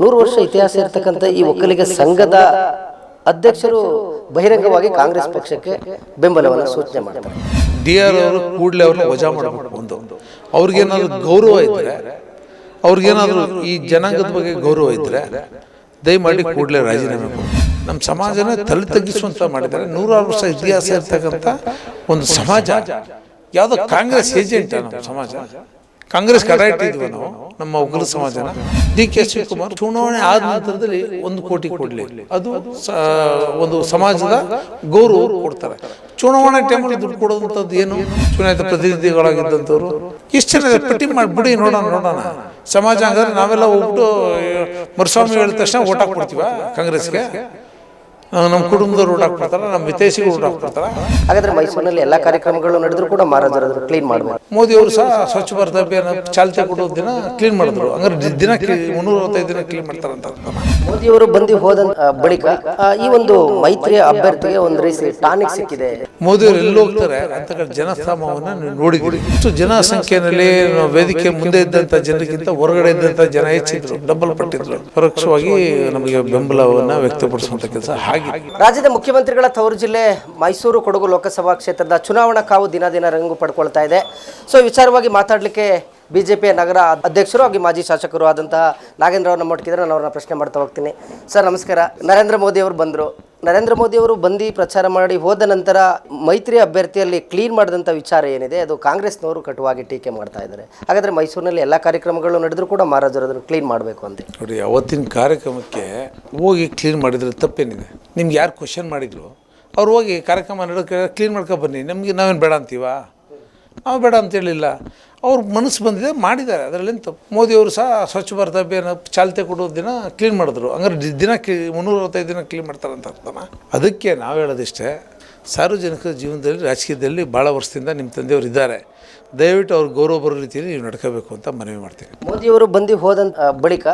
ನೂರು ವರ್ಷ ಇತಿಹಾಸ ಇರತಕ್ಕಂಥ ಈ ಒಕ್ಕಲಿಗ ಸಂಘದ ಅಧ್ಯಕ್ಷರು ಬಹಿರಂಗವಾಗಿ ಕಾಂಗ್ರೆಸ್ ಪಕ್ಷಕ್ಕೆ ಬೆಂಬಲವನ್ನು ಸೂಚನೆ ಮಾಡ್ತಾರೆ. ಡಿ ಆರ್ ಅವರು ಕೂಡಲೇ ಅವ್ರನ್ನ ವಜಾ ಮಾಡಬೇಕು ಒಂದು. ಅವ್ರಿಗೇನಾದ್ರು ಗೌರವ ಇದ್ದರೆ ಅವ್ರಿಗೇನಾದ್ರೂ ಈ ಜನಾಂಗದ ಬಗ್ಗೆ ಗೌರವ ಇದ್ದರೆ ದಯಮಾಡಿ ಕೂಡಲೇ ರಾಜೀನಾಮೆ ನಮ್ಮ ಸಮಾಜನ ತಲೆ ತಗ್ಗಿಸುವಂತ ಮಾಡಿದ್ದಾರೆ. ನೂರಾರು ವರ್ಷ ಇತಿಹಾಸ ಇರ್ತಕ್ಕಂಥ ಒಂದು ಸಮಾಜ, ಯಾವುದೋ ಕಾಂಗ್ರೆಸ್ ಏಜೆಂಟ್ ನಮ್ಮ ಸಮಾಜ. ಕಾಂಗ್ರೆಸ್ ಕಡ ಇಟ್ಟಿದ್ವಿ ನಾವು ನಮ್ಮ ಉಗ್ರ ಸಮಾಜನ ಡಿ ಕೆ ಶಿವಕುಮಾರ್ ಚುನಾವಣೆ ಆದ ನಂತರದಲ್ಲಿ ಒಂದು ಕೋಟಿ ಕೊಡಲಿ. ಅದು ಒಂದು ಸಮಾಜದ ಗೌರವ ಕೊಡ್ತಾರೆ. ಚುನಾವಣೆ ಟೈಮಲ್ಲಿ ದುಡ್ಡು ಕೊಡೋದಂಥದ್ದು ಏನು? ಚುನಾಯಿತ ಪ್ರತಿನಿಧಿಗಳಾಗಿದ್ದಂಥವ್ರು. ಇಷ್ಟು ಜನ ಇದೆ? ಪಟ್ಟಿ ಮಾಡಿಬಿಡಿ ನೋಡೋಣ ನೋಡೋಣ. ಸಮಾಜ ಹಂಗಾದ್ರೆ ನಾವೆಲ್ಲ ಹೋಗ್ಬಿಟ್ಟು ಮರುಸ್ವಾಮಿ ಹೇಳಿದ ತಕ್ಷಣ ಓಟ್ ಹಾಕ್ಬಿಡ್ತೀವ ಕಾಂಗ್ರೆಸ್ಗೆ? ನಮ್ಮ ಕುಟುಂಬದವ್ರು ಊಟ ಹಾಕ್ಬಿಡ್ತಾರ ನಮ್ಮ ವಿತೇಶಿ ಊಟ ಹಾಕ್ಬಿಡ್ತಾರ. ಹಾಗಾದ್ರೆ ಮೈಸೂರಿನಲ್ಲಿ ಎಲ್ಲ ಕಾರ್ಯಕ್ರಮಗಳು ನಡೆದ್ರು ಕೂಡ ಮಹಾರಾಜರು ಕ್ಲೀನ್ ಮಾಡಬೇಕು. ಮೋದಿ ಅವರು ಸಹ ಸ್ವಚ್ಛ ಭಾರತ ಅಭಿಯಾನ ಚಾಲ್ತಿ ಕೊಡೋ ದಿನ ಕ್ಲೀನ್ ಮಾಡಿದ್ರು. ಹಂಗಾರೆ ದಿ- ದಿನ ಮುನ್ನೂರ ದಿನ ಕ್ಲೀನ್ ಮಾಡ್ತಾರಂತ ಮೋದಿಯವರು ಬಂದು ಹೋದ ಬಳಿಕ ಈ ಒಂದು ಮೈತ್ರಿಯ ಅಭ್ಯರ್ಥಿಗೆ ಒಂದು ರೀತಿ ಟಾನಿಕ್ ಸಿಕ್ಕಿದೆ. ಮೋದಿ ಅವರು ಎಲ್ಲಿ ಹೋಗ್ತಾರೆ ಅಂತ ಜನಸ್ತಾಮವನ್ನ ಜನಸಾಮವನ್ನ ನೀವು ಇಷ್ಟು ಜನಸಂಖ್ಯೆಯಲ್ಲಿ ವೇದಿಕೆ ಮುಂದೆ ಇದ್ದಂತ ಜನರಿಗಿಂತ ಹೊರಗಡೆ ಇದ್ದಂತ ಜನ ಹೆಚ್ಚಿದ್ರು ಡಬಲ್ ಪಟ್ಟಿದ್ರು. ಪರೋಕ್ಷವಾಗಿ ನಮಗೆ ಬೆಂಬಲವನ್ನ ವ್ಯಕ್ತಪಡಿಸುವಂತ ಕೆಲಸ. ಹಾಗೆ ರಾಜ್ಯದ ಮುಖ್ಯಮಂತ್ರಿಗಳ ತವರು ಜಿಲ್ಲೆ ಮೈಸೂರು ಕೊಡಗು ಲೋಕಸಭಾ ಕ್ಷೇತ್ರದ ಚುನಾವಣಾ ಕಾವು ದಿನ ದಿನ ರಂಗು ಪಡ್ಕೊಳ್ತಾ ಇದೆ. ಸೊ ವಿಚಾರವಾಗಿ ಮಾತಾಡಲಿಕ್ಕೆ ಬಿಜೆಪಿಯ ನಗರ ಅಧ್ಯಕ್ಷರು ಹಾಗೆ ಮಾಜಿ ಶಾಸಕರು ಆದಂತಹ ನಾಗೇಂದ್ರ ಅವ್ರನ್ನ ನಮ್ಮೊಟ್ಟಿಗಿದ್ರೆ ನಾನು ಅವ್ರನ್ನ ಪ್ರಶ್ನೆ ಮಾಡ್ತಾ ಹೋಗ್ತೀನಿ. ಸರ್ ನಮಸ್ಕಾರ. ನರೇಂದ್ರ ಮೋದಿ ಅವರು ಬಂದರು. ನರೇಂದ್ರ ಮೋದಿ ಅವರು ಬಂದು ಪ್ರಚಾರ ಮಾಡಿ ಹೋದ ನಂತರ ಮೈತ್ರಿ ಅಭ್ಯರ್ಥಿಯಲ್ಲಿ ಕ್ಲೀನ್ ಮಾಡಿದಂಥ ವಿಚಾರ ಏನಿದೆ, ಅದು ಕಾಂಗ್ರೆಸ್ನವರು ಕಟುವಾಗಿ ಟೀಕೆ ಮಾಡ್ತಾ ಇದ್ದಾರೆ. ಹಾಗಾದರೆ ಮೈಸೂರಿನಲ್ಲಿ ಎಲ್ಲ ಕಾರ್ಯಕ್ರಮಗಳು ನಡೆದರೂ ಕೂಡ ಮಹಾರಾಜರು ಕ್ಲೀನ್ ಮಾಡಬೇಕು ಅಂತ ನೋಡಿ, ಅವತ್ತಿನ ಕಾರ್ಯಕ್ರಮಕ್ಕೆ ಹೋಗಿ ಕ್ಲೀನ್ ಮಾಡಿದ್ರೆ ತಪ್ಪೇನಿದೆ? ನಿಮ್ಗೆ ಯಾರು ಕ್ವಶನ್ ಮಾಡಿದ್ರು ಅವ್ರು ಹೋಗಿ ಕಾರ್ಯಕ್ರಮ ನಡೋಕೆ ಕ್ಲೀನ್ ಮಾಡ್ಕೊ ಬನ್ನಿ, ನಮಗೆ ನಾವೇನು ಬೇಡ ಅಂತೀವಾ? ನಾವು ಬೇಡ ಅಂತೇಳಿಲ್ಲ ಅವ್ರ ಮನಸ್ಸು ಬಂದಿದೆ, ಮಾಡಿದ್ದಾರೆ. ಅದರಲ್ಲೇನು ತಪ್ಪು ಮೋದಿಯವರು ಸಹ ಸ್ವಚ್ಛ ಭಾರತ ಅಭಿಯಾನ ಚಾಲ್ತಿ ಕೊಡೋ ದಿನ ಕ್ಲೀನ್ ಮಾಡಿದ್ರು. ಹಂಗಾರೆ ದಿನ ಕ್ಲೀ ದಿನ ಕ್ಲೀನ್ ಮಾಡ್ತಾರಂತ ಅರ್ಥನ? ಅದಕ್ಕೆ ನಾವು ಹೇಳೋದಿಷ್ಟೇ ಸಾರ್ವಜನಿಕರ ಜೀವನದಲ್ಲಿ ರಾಜಕೀಯದಲ್ಲಿ ಭಾಳ ವರ್ಷದಿಂದ ನಿಮ್ಮ ತಂದೆಯವರು ಇದ್ದಾರೆ. ದಯವಿಟ್ಟು ಅವ್ರ ಗೌರವ ಬರೋ ರೀತಿಯಲ್ಲಿ ನೀವು ನಡ್ಕೋಬೇಕು ಅಂತ ಮನವಿ ಮಾಡ್ತೀನಿ. ಮೋದಿಯವರು ಬಂದು ಹೋದ ಆ, ಬಳಿಕ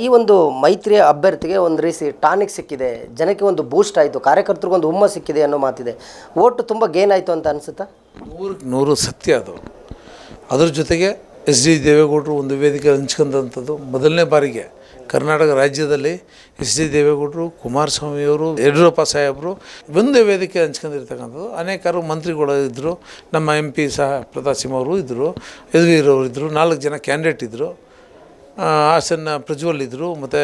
ಈ ಒಂದು ಮೈತ್ರಿಯ ಅಭ್ಯರ್ಥಿಗೆ ಒಂದು ರೀತಿ ಟಾನಿಕ್ ಸಿಕ್ಕಿದೆ. ಜನಕ್ಕೆ ಒಂದು ಬೂಸ್ಟ್ ಆಯಿತು. ಕಾರ್ಯಕರ್ತರಿಗೆ ಒಂದು ಹುಮ್ಮ ಸಿಕ್ಕಿದೆ ಅನ್ನೋ ಮಾತಿದೆ. ಓಟು ತುಂಬ ಗೇನ್ ಆಯಿತು ಅಂತ ಅನಿಸುತ್ತಾ? ನೂರಕ್ಕೆ ನೂರು ಸತ್ಯ ಅದು. ಅದ್ರ ಜೊತೆಗೆ ಎಸ್ ಡಿ ದೇವೇಗೌಡರು ಒಂದು ವೇದಿಕೆ ಹಂಚ್ಕೊಂಡಂಥದ್ದು ಮೊದಲನೇ ಬಾರಿಗೆ. ಕರ್ನಾಟಕ ರಾಜ್ಯದಲ್ಲಿ ಎಸ್ ಡಿ ದೇವೇಗೌಡರು ಕುಮಾರಸ್ವಾಮಿಯವರು ಯಡಿಯೂರಪ್ಪ ಸಾಹೇಬರು ಒಂದೇ ವೇದಿಕೆ ಹಂಚ್ಕೊಂಡಿರ್ತಕ್ಕಂಥದ್ದು. ಅನೇಕರು ಮಂತ್ರಿಗಳು ಇದ್ದರು ನಮ್ಮ ಎಂ ಪಿ ಸಹ ಪ್ರತಾಪ್ ಸಿಂಹ ಅವರು ಇದ್ದರು ಯದುವೀರವರು ಇದ್ದರು ನಾಲ್ಕು ಜನ ಕ್ಯಾಂಡಿಡೇಟ್ ಇದ್ದರು ಹಾಸನ ಪ್ರಜ್ವಲ್ ಇದ್ದರು ಮತ್ತು,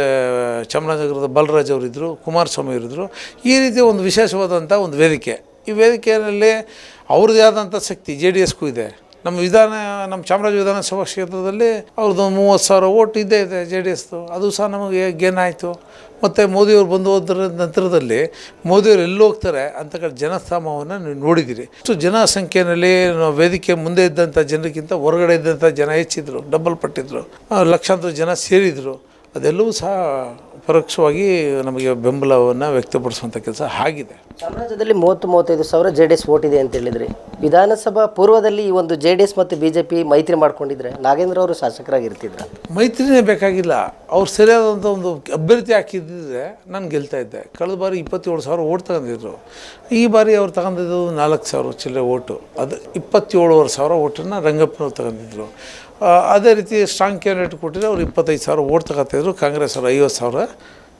ಚಾಮರಾಜನಗರದ ಬಾಲರಾಜ್ ಅವರಿದ್ದರು ಕುಮಾರಸ್ವಾಮಿ ಅವರಿದ್ದರು ಈ ರೀತಿ ಒಂದು ವಿಶೇಷವಾದಂಥ ಒಂದು ವೇದಿಕೆ. ಈ ವೇದಿಕೆಯಲ್ಲಿ ಅವ್ರದ್ದೇ ಆದಂಥ ಶಕ್ತಿ, ಜೆ ಡಿ ಎಸ್ಗೂ ಇದೆ. ನಮ್ಮ ವಿಧಾನ, ನಮ್ಮ ಚಾಮರಾಜ ವಿಧಾನಸಭಾ ಕ್ಷೇತ್ರದಲ್ಲಿ ಅವ್ರದ್ದು ಮೂವತ್ತು ಸಾವಿರ ಓಟ್ ಇದ್ದೇ ಇದೆ ಜೆ ಡಿ ಎಸ್ದು ಅದು ಸಹ ನಮಗೆ ಗೇನ್ ಆಯಿತು. ಮತ್ತು ಮೋದಿಯವರು ಬಂದು ಹೋದ್ರ ನಂತರದಲ್ಲಿ ಮೋದಿಯವರು ಎಲ್ಲಿ ಹೋಗ್ತಾರೆ ಅಂತ ಜನಸ್ತಾಮವನ್ನು ನೀವು ನೋಡಿದ್ದೀರಿ ಸೊ ಜನಸಂಖ್ಯೆಯಲ್ಲಿ ವೇದಿಕೆ ಮುಂದೆ ಇದ್ದಂಥ ಜನರಿಗಿಂತ ಹೊರಗಡೆ ಇದ್ದಂಥ ಜನ ಹೆಚ್ಚಿದ್ರು, ಡಬಲ್ ಪಟ್ಟಿದ್ರು, ಲಕ್ಷಾಂತರ ಜನ ಸೇರಿದರು. ಅದೆಲ್ಲವೂ ಸಹ ಪರೋಕ್ಷವಾಗಿ ನಮಗೆ ಬೆಂಬಲವನ್ನು ವ್ಯಕ್ತಪಡಿಸುವಂಥ ಕೆಲಸ ಆಗಿದೆ. ಸಾಮ್ರಾಜ್ಯದಲ್ಲಿ ಮೂವತ್ತು ಮೂವತ್ತೈದು ಸಾವಿರ ಜೆ ಡಿ ಎಸ್ ಓಟ್ ಇದೆ ಅಂತ ಹೇಳಿದ್ರಿ. ವಿಧಾನಸಭಾ ಪೂರ್ವದಲ್ಲಿ ಈ ಒಂದು ಜೆ ಡಿ ಎಸ್ ಮತ್ತು ಬಿ ಜೆ ಪಿ ಮೈತ್ರಿ ಮಾಡ್ಕೊಂಡಿದ್ರೆ ನಾಗೇಂದ್ರ ಅವರು ಶಾಸಕರಾಗಿರ್ತಿದ್ರು? ಮೈತ್ರಿನೇ ಬೇಕಾಗಿಲ್ಲ. ಅವ್ರು ಸರಿಯಾದಂಥ ಒಂದು ಅಭ್ಯರ್ಥಿ ಹಾಕಿದ್ದಿದ್ರೆ ನಾನು ಗೆಲ್ತಾ ಇದ್ದೆ. ಕಳೆದ ಬಾರಿ ಇಪ್ಪತ್ತೇಳು ಸಾವಿರ ಓಟ್ ತಗೊಂಡಿದ್ರು. ಈ ಬಾರಿ ಅವ್ರು ತಗೊಂಡಿದ್ದು ನಾಲ್ಕು ಸಾವಿರ ಚಿಲ್ಲರೆ ಓಟು ಅದು ಇಪ್ಪತ್ತೇಳುವರೆ ಸಾವಿರ ಓಟನ್ನು ರಂಗಪ್ಪನವ್ರು ತಗೊಂಡಿದ್ರು. ಅದೇ ರೀತಿ ಸ್ಟ್ರಾಂಗ್ ಕ್ಯಾಂಡಿಡೇಟ್ ಕೊಟ್ಟಿದ್ರೆ ಅವ್ರು ಇಪ್ಪತ್ತೈದು ಸಾವಿರ ಓಟ್ ತಗೋತಿದ್ರು ಕಾಂಗ್ರೆಸ್ ಅವರು ಐವತ್ತು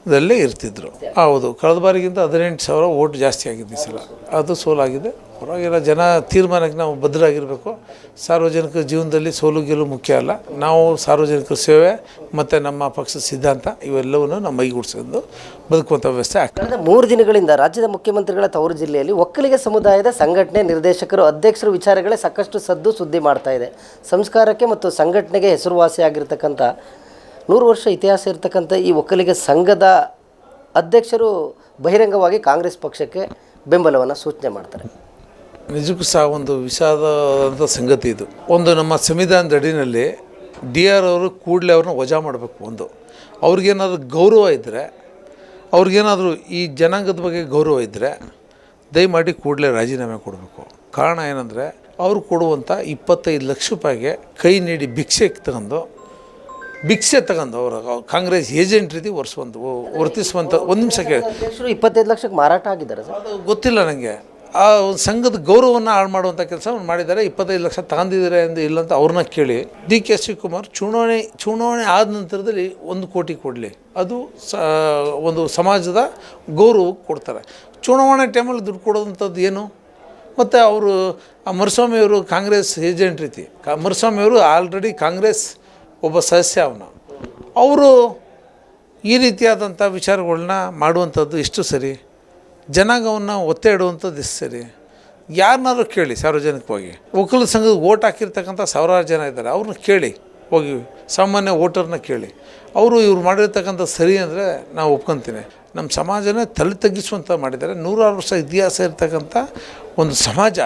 ಸಾವಿರದಲ್ಲೇ ಇರ್ತಿದ್ರು. ಹೌದು, ಕಳೆದ ಬಾರಿಗಿಂತ ಹದಿನೆಂಟು ಸಾವಿರ ಓಟ್ ಜಾಸ್ತಿ ಆಗಿದೆ ಸಲ. ಅದು ಸೋಲಾಗಿದೆ. ಪರವಾಗಿಲ್ಲ, ಜನ ತೀರ್ಮಾನಕ್ಕೆ ನಾವು ಭದ್ರಾಗಿರಬೇಕು ಸಾರ್ವಜನಿಕ ಜೀವನದಲ್ಲಿ ಸೋಲು ಗೆಲುವು ಮುಖ್ಯ ಅಲ್ಲ. ನಾವು ಸಾರ್ವಜನಿಕರ ಸೇವೆ ಮತ್ತು ನಮ್ಮ ಪಕ್ಷದ ಸಿದ್ಧಾಂತ ಇವೆಲ್ಲವನ್ನು ನಮ್ಮ ಮೈಗೂಡಿಸ್ಕೊಂಡು ಬದುಕುವಂಥ ವ್ಯವಸ್ಥೆ ಆಗ್ತದೆ. ಮೂರು ದಿನಗಳಿಂದ ರಾಜ್ಯದ ಮುಖ್ಯಮಂತ್ರಿಗಳ ತವರು ಜಿಲ್ಲೆಯಲ್ಲಿ ಒಕ್ಕಲಿಗ ಸಮುದಾಯದ ಸಂಘಟನೆ ನಿರ್ದೇಶಕರು, ಅಧ್ಯಕ್ಷರು ವಿಚಾರಗಳೇ ಸಾಕಷ್ಟು ಸದ್ದು ಸುದ್ದಿ ಮಾಡ್ತಾ ಇದೆ. ಸಂಸ್ಕಾರಕ್ಕೆ ಮತ್ತು ಸಂಘಟನೆಗೆ ಹೆಸರುವಾಸಿಯಾಗಿರ್ತಕ್ಕಂಥ ನೂರು ವರ್ಷ ಇತಿಹಾಸ ಇರತಕ್ಕಂಥ ಈ ಒಕ್ಕಲಿಗ ಸಂಘದ ಅಧ್ಯಕ್ಷರು ಬಹಿರಂಗವಾಗಿ ಕಾಂಗ್ರೆಸ್ ಪಕ್ಷಕ್ಕೆ ಬೆಂಬಲವನ್ನು ಸೂಚನೆ ಮಾಡ್ತಾರೆ. ನಿಜಕ್ಕೂ ಸಹ ಒಂದು ವಿಷಾದವಾದಂಥ ಸಂಗತಿ ಇದು. ಒಂದು ನಮ್ಮ ಸಂವಿಧಾನದ ಅಡಿನಲ್ಲಿ ಡಿ ಆರ್ ಅವರು ಕೂಡಲೇ ಅವ್ರನ್ನ ವಜಾ ಮಾಡಬೇಕು ಒಂದು. ಅವ್ರಿಗೇನಾದರೂ ಗೌರವ ಇದ್ದರೆ ಅವ್ರಿಗೇನಾದರೂ ಈ ಜನಾಂಗದ ಬಗ್ಗೆ ಗೌರವ ಇದ್ದರೆ ದಯಮಾಡಿ ಕೂಡಲೇ ರಾಜೀನಾಮೆ ಕೊಡಬೇಕು. ಕಾರಣ ಏನಂದರೆ, ಅವರು ಕೊಡುವಂಥ ಇಪ್ಪತ್ತೈದು ಲಕ್ಷ ರೂಪಾಯಿಗೆ ಕೈ ನೀಡಿ ಭಿಕ್ಷೆ ತಗೊಂಡು ಭಿಕ್ಷೆ ತಗೊಂಡು ಅವರು ಕಾಂಗ್ರೆಸ್ ಏಜೆಂಟ್ ರೀತಿ ವರ್ಸುವಂಥ ವರ್ತಿಸುವಂಥ ಒಂದು ನಿಮಿಷ ಕೇಳಿ. ಅಧ್ಯಕ್ಷರು ಇಪ್ಪತ್ತೈದು ಲಕ್ಷಕ್ಕೆ ಮಾರಾಟ ಆಗಿದ್ದಾರೆ ಸರ್. ಅದು ಗೊತ್ತಿಲ್ಲ ನನಗೆ ಆ ಒಂದು ಸಂಘದ ಗೌರವವನ್ನು ಹಾಳು ಮಾಡುವಂಥ ಕೆಲಸವನ್ನು ಮಾಡಿದ್ದಾರೆ. ಇಪ್ಪತ್ತೈದು ಲಕ್ಷ ತಗೊಂಡಿದ್ದಾರೆ ಎಂದು ಇಲ್ಲ ಅಂತ ಅವ್ರನ್ನ ಕೇಳಿ. ಡಿ ಕೆ ಶಿವಕುಮಾರ್ ಚುನಾವಣೆ ಚುನಾವಣೆ ಆದ ನಂತರದಲ್ಲಿ ಒಂದು ಕೋಟಿ ಕೊಡಲಿ. ಅದು ಸ ಒಂದು ಸಮಾಜದ ಗೌರವ ಕೊಡ್ತಾರೆ. ಚುನಾವಣೆ ಟೈಮಲ್ಲಿ ದುಡ್ಡು ಕೊಡೋದಂಥದ್ದು ಏನು? ಮತ್ತು ಅವರು ಮರುಸ್ವಾಮಿಯವರು ಕಾಂಗ್ರೆಸ್ ಏಜೆಂಟ್ ರೀತಿ. ಕಾ ಮರುಸ್ವಾಮಿಯವರು ಆಲ್ರೆಡಿ ಕಾಂಗ್ರೆಸ್ ಒಬ್ಬ ಸದಸ್ಯ ಅವನು. ಅವರು ಈ ರೀತಿಯಾದಂಥ ವಿಚಾರಗಳನ್ನ ಮಾಡುವಂಥದ್ದು ಎಷ್ಟು ಸರಿ? ಜನಾಂಗವನ್ನು ಒತ್ತೆ ಇಡುವಂಥದ್ದು ಎಷ್ಟು ಸರಿ? ಯಾರನ್ನಾದ್ರೂ ಕೇಳಿ ಸಾರ್ವಜನಿಕವಾಗಿ. ವಕೀಲ ಸಂಘದ ಓಟ್ ಹಾಕಿರ್ತಕ್ಕಂಥ ಸಾವಿರಾರು ಜನ ಇದ್ದಾರೆ. ಅವ್ರನ್ನ ಕೇಳಿ, ಹೋಗಿ ಸಾಮಾನ್ಯ ವೋಟರ್ನ ಕೇಳಿ. ಅವರು ಇವ್ರು ಮಾಡಿರ್ತಕ್ಕಂಥ ಸರಿ ಅಂದರೆ ನಾವು ಒಪ್ಕೊತೀನಿ. ನಮ್ಮ ಸಮಾಜನೇ ತಲೆ ತಗ್ಗಿಸುವಂಥ ಮಾಡಿದ್ದಾರೆ. ನೂರಾರು ವರ್ಷ ಇತಿಹಾಸ ಇರ್ತಕ್ಕಂಥ ಒಂದು ಸಮಾಜ.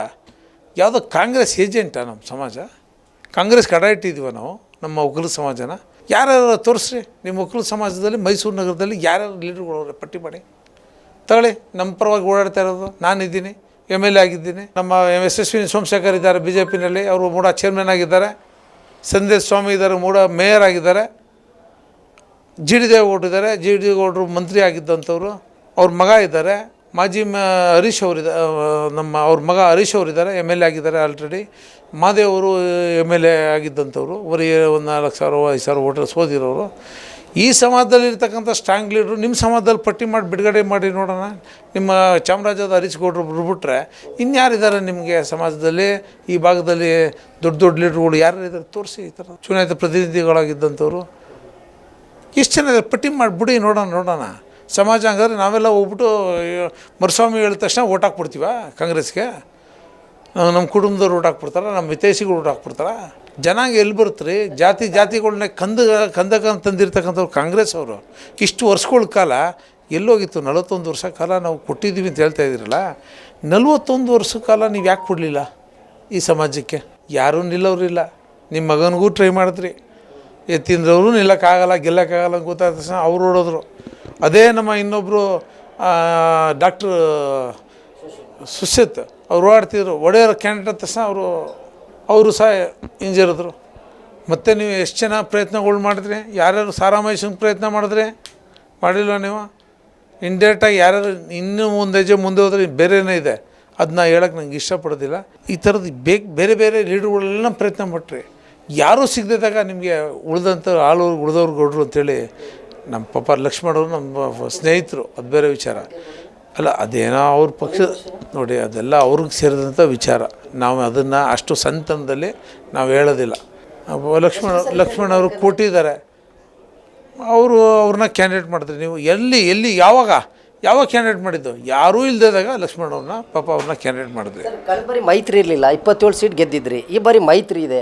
ಯಾವುದೋ ಕಾಂಗ್ರೆಸ್ ಏಜೆಂಟಾ ನಮ್ಮ ಸಮಾಜ? ಕಾಂಗ್ರೆಸ್ ಕಡ ಇಟ್ಟಿದ್ದೀವ ನಾವು? ನಮ್ಮ ಒಕ್ಕಲ ಸಮಾಜನ? ಯಾರ್ಯಾರು ತೋರಿಸ್ರಿ? ನಿಮ್ಮ ಒಕ್ಕಲು ಸಮಾಜದಲ್ಲಿ, ಮೈಸೂರು ನಗರದಲ್ಲಿ ಯಾರ್ಯಾರು ಲೀಡರ್ಗಳವ್ರೆ ಪಟ್ಟಿ ಮಾಡಿ? ತಗೊಳ್ಳಿ, ನಮ್ಮ ಪರವಾಗಿ ಓಡಾಡ್ತಾ ಇರೋದು. ನಾನಿದ್ದೀನಿ ಎಂ ಎಲ್ ಎ ಆಗಿದ್ದೀನಿ. ನಮ್ಮ M S S V Somashekar ಇದ್ದಾರೆ ಬಿ ಜೆ ಪಿನಲ್ಲಿ ಅವರು ಮೂಡ ಚೇರ್ಮನ್ ಆಗಿದ್ದಾರೆ. ಸಂದೇಶ್ ಸ್ವಾಮಿ ಇದ್ದಾರೆ, ಮೂಡ ಮೇಯರ್ ಆಗಿದ್ದಾರೆ. ಜಿ ಡಿ ದೇವೇಗೌಡರು ಇದ್ದಾರೆ. ಜಿ ಡಿ ದೇವೇಗೌಡರು ಮಂತ್ರಿ ಆಗಿದ್ದಂಥವ್ರು. ಅವ್ರ ಮಗ ಇದ್ದಾರೆ. ಮಾಜಿ ಮ ಹರೀಶ್ ಅವರಿದ್ದ ನಮ್ಮ ಅವ್ರ ಮಗ ಹರೀಶ್ ಅವರಿದ್ದಾರೆ ಎಂ ಎಲ್ ಎ ಆಗಿದ್ದಾರೆ ಆಲ್ರೆಡಿ ಮಾದೇವ್ ಅವರು ಎಂ ಎಲ್ ಎ ಆಗಿದ್ದಂಥವ್ರು. ಅವರಿಗೆ ಒಂದು ನಾಲ್ಕು ಸಾವಿರ, ಐದು ಸಾವಿರ ಓಟರ್ ಸೋದಿರೋರು. ಈ ಸಮಾಜದಲ್ಲಿರ್ತಕ್ಕಂಥ ಸ್ಟ್ರಾಂಗ್ ಲೀಡ್ರು ನಿಮ್ಮ ಸಮಾಜದಲ್ಲಿ ಪಟ್ಟಿ ಮಾಡಿ ಬಿಡುಗಡೆ ಮಾಡಿ ನೋಡೋಣ. ನಿಮ್ಮ ಚಾಮರಾಜದ ಹರೀಶ್ ಬಿಟ್ಟರೆ ಇನ್ಯಾರಿದ್ದಾರೆ ನಿಮಗೆ ಸಮಾಜದಲ್ಲಿ? ಈ ಭಾಗದಲ್ಲಿ ದೊಡ್ಡ ದೊಡ್ಡ ಲೀಡ್ರುಗಳು ಯಾರು ಇದ್ದಾರೆ ತೋರಿಸಿ ಈ ಥರ ಚುನಾಯಿತ ಪ್ರತಿನಿಧಿಗಳಾಗಿದ್ದಂಥವ್ರು. ಎಷ್ಟು ಪಟ್ಟಿ ಪಟ್ಟಿ ಮಾಡಿಬಿಡಿ ನೋಡೋಣ ನೋಡೋಣ. ಸಮಾಜ ಹಂಗಾದ್ರೆ ನಾವೆಲ್ಲ ಹೋಗ್ಬಿಟ್ಟು ಮರುಸ್ವಾಮಿ ಹೇಳಿದ ತಕ್ಷಣ ಓಟ್ ಹಾಕ್ಬಿಡ್ತೀವ ಕಾಂಗ್ರೆಸ್ಗೆ? ನಮ್ಮ ಕುಟುಂಬದವ್ರು ಓಟ್ ಹಾಕ್ಬಿಡ್ತಾರ, ನಮ್ಮ ಹಿತೈಷಿಗಳು ಓಟ್ ಹಾಕ್ಬಿಡ್ತಾರ? ಜನಾಂಗ ಎಲ್ಲಿ ಬರುತ್ತೆ ರೀ? ಜಾತಿ ಜಾತಿಗಳನ್ನ ಕಂದ, ಕಂದಕ ತಂದಿರ್ತಕ್ಕಂಥವ್ರು ಕಾಂಗ್ರೆಸ್ ಅವರು. ಇಷ್ಟು ವರ್ಷಗಳ ಕಾಲ ಎಲ್ಲೋಗಿತ್ತು, ನಲವತ್ತೊಂದು ವರ್ಷ ಕಾಲ ನಾವು ಕೊಟ್ಟಿದ್ದೀವಿ ಅಂತ ಹೇಳ್ತಾ ಇದ್ದೀರಲ್ಲ, ನಲವತ್ತೊಂದು ವರ್ಷ ಕಾಲ ನೀವು ಯಾಕೆ ಕೊಡಲಿಲ್ಲ ಈ ಸಮಾಜಕ್ಕೆ? ಯಾರೂ ನಿಲ್ಲೋರಿಲ್ಲ. ನಿಮ್ಮ ಮಗನಿಗೂ ಟ್ರೈ ಮಾಡಿದ್ರಿ. ಎತ್ತಿಂದ್ರವ್ರು ನಿಲ್ಲಕ್ಕಾಗಲ್ಲ, ಗೆಲ್ಲಕ್ಕಾಗಲ್ಲ ಗೊತ್ತಾದ ತಕ್ಷಣ ಅವ್ರು ಓಡೋದ್ರು. ಅದೇ ನಮ್ಮ ಇನ್ನೊಬ್ಬರು ಡಾಕ್ಟ್ರ್ ಸುಶಿತ್, ಅವ್ರು ಓಡಾಡ್ತಿದ್ರು. ಒಡೆಯರ ಕ್ಯಾಂಡಿಡೇಟ್ ಸಹ ಅವರು ಅವರು ಸಹ ಇಂಜರಿದ್ರು ಮತ್ತು ನೀವು ಎಷ್ಟು ಜನ ಪ್ರಯತ್ನಗಳು ಮಾಡಿದ್ರಿ? ಯಾರ್ಯಾರು ಸಾರಾಮಹೇಶನ್ ಪ್ರಯತ್ನ ಮಾಡಿದ್ರಿ? ಮಾಡಿಲ್ವ ನೀವು? ಇಂಡೈರೆಕ್ಟಾಗಿ ಯಾರ್ಯಾರು ಇನ್ನೂ ಒಂದು ಹೆಜ್ಜೆ ಮುಂದೆ ಹೋದ್ರೆ ಬೇರೆನೇ ಇದೆ. ಅದನ್ನ ಹೇಳಕ್ಕೆ ನಂಗೆ ಇಷ್ಟಪಡೋದಿಲ್ಲ. ಈ ಥರದ್ದು ಬೇಕ್, ಬೇರೆ ಬೇರೆ ಲೀಡ್ರುಗಳೆಲ್ಲ ಪ್ರಯತ್ನ ಪಟ್ರಿ. ಯಾರೂ ಸಿಗದಿದ್ದಾಗ ನಿಮಗೆ ಉಳಿದಂಥ ಆಳು ಉಳಿದವ್ರು ಗೌಡ್ರು ಅಂತೇಳಿ ನಮ್ಮ ಪಾಪ ಲಕ್ಷ್ಮಣರು ನಮ್ಮ ಸ್ನೇಹಿತರು, ಅದು ಬೇರೆ ವಿಚಾರ. ಅಲ್ಲ, ಅದೇನೋ ಅವ್ರ ಪಕ್ಷ, ನೋಡಿ, ಅದೆಲ್ಲ ಅವ್ರಿಗೆ ಸೇರಿದಂಥ ವಿಚಾರ. ನಾವು ಅದನ್ನು ಅಷ್ಟು ಸಂತನದಲ್ಲಿ ನಾವು ಹೇಳೋದಿಲ್ಲ. ಲಕ್ಷ್ಮಣ ಲಕ್ಷ್ಮಣ ಅವರು ಕೊಟ್ಟಿದ್ದಾರೆ ಅವರು ಅವ್ರನ್ನ ಕ್ಯಾಂಡಿಡೇಟ್ ಮಾಡಿದ್ರಿ. ನೀವು ಎಲ್ಲಿ ಎಲ್ಲಿ, ಯಾವಾಗ ಯಾವಾಗ ಕ್ಯಾಂಡಿಡೇಟ್ ಮಾಡಿದ್ದು? ಯಾರೂ ಇಲ್ಲದಾಗ ಲಕ್ಷ್ಮಣ ಅವ್ರನ್ನ ಪಾಪ ಅವ್ರನ್ನ ಕ್ಯಾಂಡಿಡೇಟ್ ಮಾಡಿದ್ರಿ ಬಾರಿ ಮೈತ್ರಿ ಇರಲಿಲ್ಲ. ಇಪ್ಪತ್ತೇಳು ಸೀಟ್ ಗೆದ್ದಿದ್ರಿ. ಈ ಬಾರಿ ಮೈತ್ರಿ ಇದೆ.